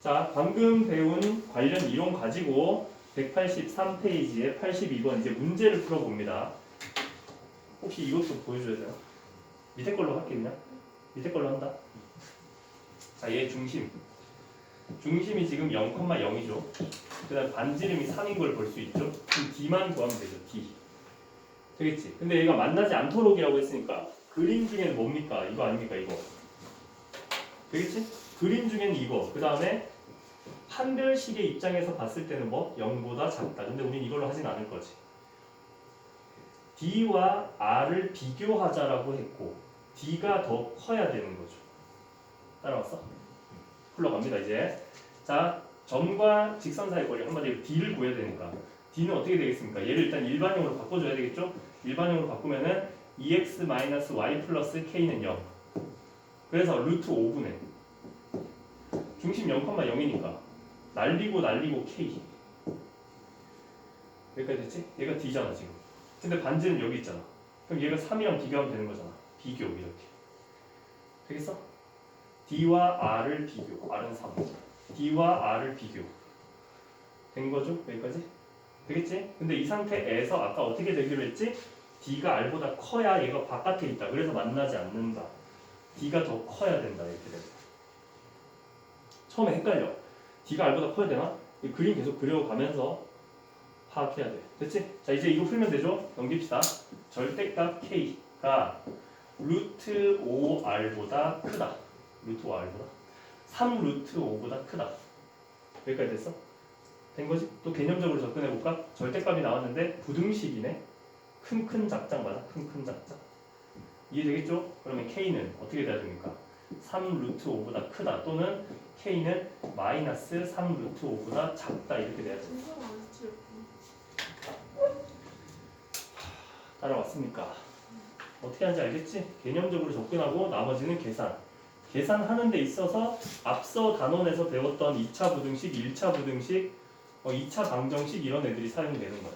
자, 방금 배운 관련 이론 가지고 183페이지에 82번 이제 문제를 풀어봅니다. 혹시 이것도 보여줘야 돼요? 밑에 걸로 그냥. 밑에 걸로 한다. 자, 얘 중심. 중심이 지금 0,0이죠. 그 다음 반지름이 3인 걸 볼 수 있죠. 그럼 D만 구하면 되죠. D. 되겠지? 근데 얘가 만나지 않도록이라고 했으니까 그림 중에는 뭡니까? 이거 아닙니까? 이거. 되겠지? 그림 중에는 이거. 그 다음에 판별식의 입장에서 봤을 때는 뭐 0보다 작다. 근데 우린 이걸로 하진 않을 거지. D와 R을 비교하자라고 했고 D가 더 커야 되는 거죠. 따라왔어? 흘러갑니다 이제. 자, 점과 직선 사이 거리 한마디로 D를 구해야 되니까 D는 어떻게 되겠습니까? 얘를 일단 일반형으로 바꿔줘야 되겠죠? 일반형으로 바꾸면은 2x-y 플러스 k는 0. 그래서 루트 5분의 중심 0,0이니까 날리고 날리고 k 여기까지 됐지? 얘가 d잖아 지금 근데 반지는 여기 있잖아 그럼 얘가 3이랑 비교하면 되는 거잖아 비교 이렇게 되겠어? d와 r을 비교 r은 3 d와 r을 비교 된 거죠? 여기까지? 되겠지? 근데 이 상태에서 아까 어떻게 되기로 했지? d가 r보다 커야 얘가 바깥에 있다 그래서 만나지 않는다 d가 더 커야 된다 이렇게 된다 처음에 헷갈려 d가 r보다 커야 되나? 이 그림 계속 그려가면서 파악해야 돼 됐지? 자 이제 이거 풀면 되죠? 넘깁시다 절대값 k가 루트 5r보다 크다 루트 5r보다 3 루트 5보다 크다 여기까지 됐어? 된 거지? 또 개념적으로 접근해 볼까? 절대값이 나왔는데 부등식이네 큰 큰 작작 맞아? 큰 큰 작작 이해되겠죠? 그러면 k는 어떻게 돼야 됩니까? 3 루트 5보다 크다 또는 k는 마이너스 3 루트 5보다 작다 이렇게 돼야 돼 진짜가 안 스트레스. 따라왔습니까? 어떻게 하는지 알겠지? 개념적으로 접근하고 나머지는 계산 계산하는 데 있어서 앞서 단원에서 배웠던 2차 부등식, 1차 부등식, 어, 2차 방정식 이런 애들이 사용되는 거야